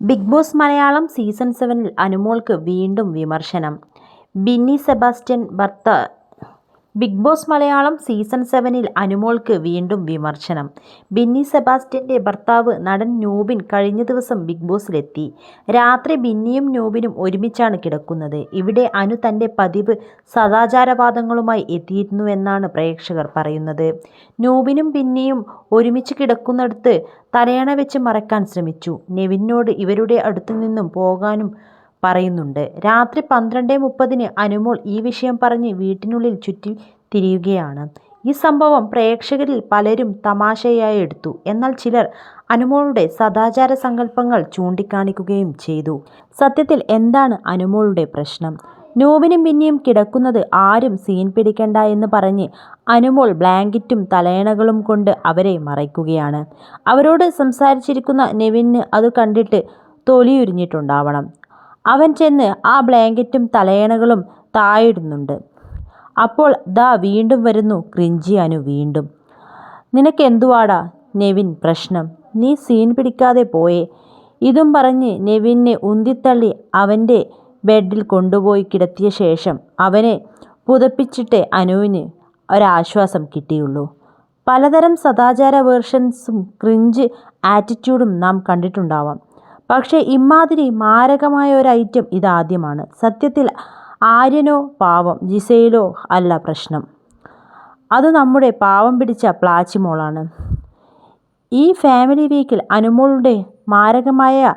Big Boss Malayalam season സെവനിൽ അനുമോൾക്ക് വീണ്ടും വിമർശനം. ബിന്നി സെബാസ്റ്റ്യൻ ഭർത്ത ബിഗ് ബോസ് മലയാളം സീസൺ സെവനിൽ അനുമോൾക്ക് വീണ്ടും വിമർശനം. ബിന്നി സെബാസ്റ്റ്യന്റെ ഭർത്താവ് നടൻ നൂബിൻ കഴിഞ്ഞ ദിവസം ബിഗ് ബോസിലെത്തി. രാത്രി ബിന്നിയും നൂബിനും ഒരുമിച്ചാണ് കിടക്കുന്നത്. ഇവിടെ അനു തന്റെ പതിവ് സദാചാരവാദങ്ങളുമായി എത്തിയിരുന്നുവെന്നാണ് പ്രേക്ഷകർ പറയുന്നത്. നൂബിനും ബിന്നിയും ഒരുമിച്ച് കിടക്കുന്നിടത്ത് തലയണ വെച്ച് മറക്കാൻ ശ്രമിച്ചു. നെവിനോട് ഇവരുടെ അടുത്തു നിന്നും പോകാനും പറയുന്നുണ്ട്. രാത്രി പന്ത്രണ്ട് മുപ്പതിന് അനുമോൾ ഈ വിഷയം പറഞ്ഞ് വീട്ടിനുള്ളിൽ ചുറ്റി തിരിയുകയാണ്. ഈ സംഭവം പ്രേക്ഷകരിൽ പലരും തമാശയായി എടുത്തു. എന്നാൽ ചിലർ അനുമോളുടെ സദാചാര സങ്കല്പങ്ങൾ ചൂണ്ടിക്കാണിക്കുകയും ചെയ്തു. സത്യത്തിൽ എന്താണ് അനുമോളുടെ പ്രശ്നം? നോവിനും പിന്നെയും കിടക്കുന്നത് ആരും സീൻ പിടിക്കണ്ട എന്ന് പറഞ്ഞ് അനുമോൾ ബ്ലാങ്കറ്റും തലയണകളും കൊണ്ട് അവരെ മറയ്ക്കുകയാണ്. അവരോട് സംസാരിച്ചിരിക്കുന്ന നെവിന് അത് കണ്ടിട്ട് തൊലിയുരിഞ്ഞിട്ടുണ്ടാവണം. അവൻ ചെന്ന് ആ ബ്ലാങ്കറ്റും തലയണകളും തായിടുന്നുണ്ട്. അപ്പോൾ ദാ വീണ്ടും വരുന്നു ക്രിഞ്ചി അനു വീണ്ടും. നിനക്കെന്തുവാടാ നെവിൻ പ്രശ്നം? നീ സീൻ പിടിക്കാതെ പോയേ. ഇതും പറഞ്ഞ് നെവിനെ ഉന്തിത്തള്ളി അവന്റെ ബെഡിൽ കൊണ്ടുപോയി കിടത്തിയ ശേഷം അവനെ പുതപ്പിച്ചിട്ട് അനുവിന് ഒരാശ്വാസം കിട്ടിയുള്ളൂ. പലതരം സദാചാര വേർഷൻസും ക്രിഞ്ച് ആറ്റിറ്റ്യൂഡും നാം കണ്ടിട്ടുണ്ടാവാം. പക്ഷേ ഇമാതിരി മാരകമായ ഒരു ഐറ്റം ഇതാദ്യമാണ്. സത്യത്തിൽ ആര്യനോ പാവം ജിസയിലോ അല്ല പ്രശ്നം. അത് നമ്മുടെ പാവം പിടിച്ച പ്ലാച്ചിമോളാണ്. ഈ ഫാമിലി വീക്കിൽ അനുമോളുടെ മാരകമായ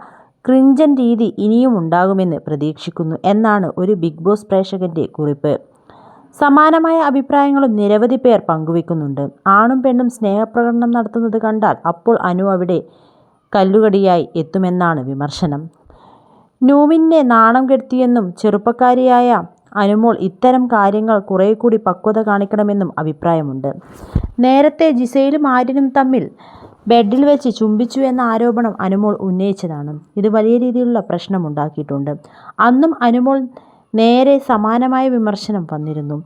ക്രിഞ്ചൻ രീതി ഇനിയും ഉണ്ടാകുമെന്ന് പ്രതീക്ഷിക്കുന്നു എന്നാണ് ഒരു ബിഗ് ബോസ് പ്രേക്ഷകന്റെ കുറിപ്പ്. സമാനമായ അഭിപ്രായങ്ങളും നിരവധി പേർ പങ്കുവെക്കുന്നുണ്ട്. ആണും പെണ്ണും സ്നേഹപ്രകടനം നടത്തുന്നത് കണ്ടാൽ അപ്പോൾ അനു അവിടെ കല്ലുകടിയായി എത്തുമെന്നാണ് വിമർശനം. നൂമിനെ നാണം കെടുത്തിയെന്നും ചെറുപ്പക്കാരിയായ അനുമോൾ ഇത്തരം കാര്യങ്ങൾ കുറേ കൂടി പക്വത കാണിക്കണമെന്നും അഭിപ്രായമുണ്ട്. നേരത്തെ ജിസയിലും ആര്യനും തമ്മിൽ ബെഡിൽ വെച്ച് ചുംബിച്ചു എന്ന ആരോപണം അനുമോൾ ഉന്നയിച്ചതാണ്. ഇത് വലിയ രീതിയിലുള്ള പ്രശ്നമുണ്ടാക്കിയിട്ടുണ്ട് അന്നും അനുമോൾ നേരെ സമാനമായ വിമർശനം വന്നിരുന്നു.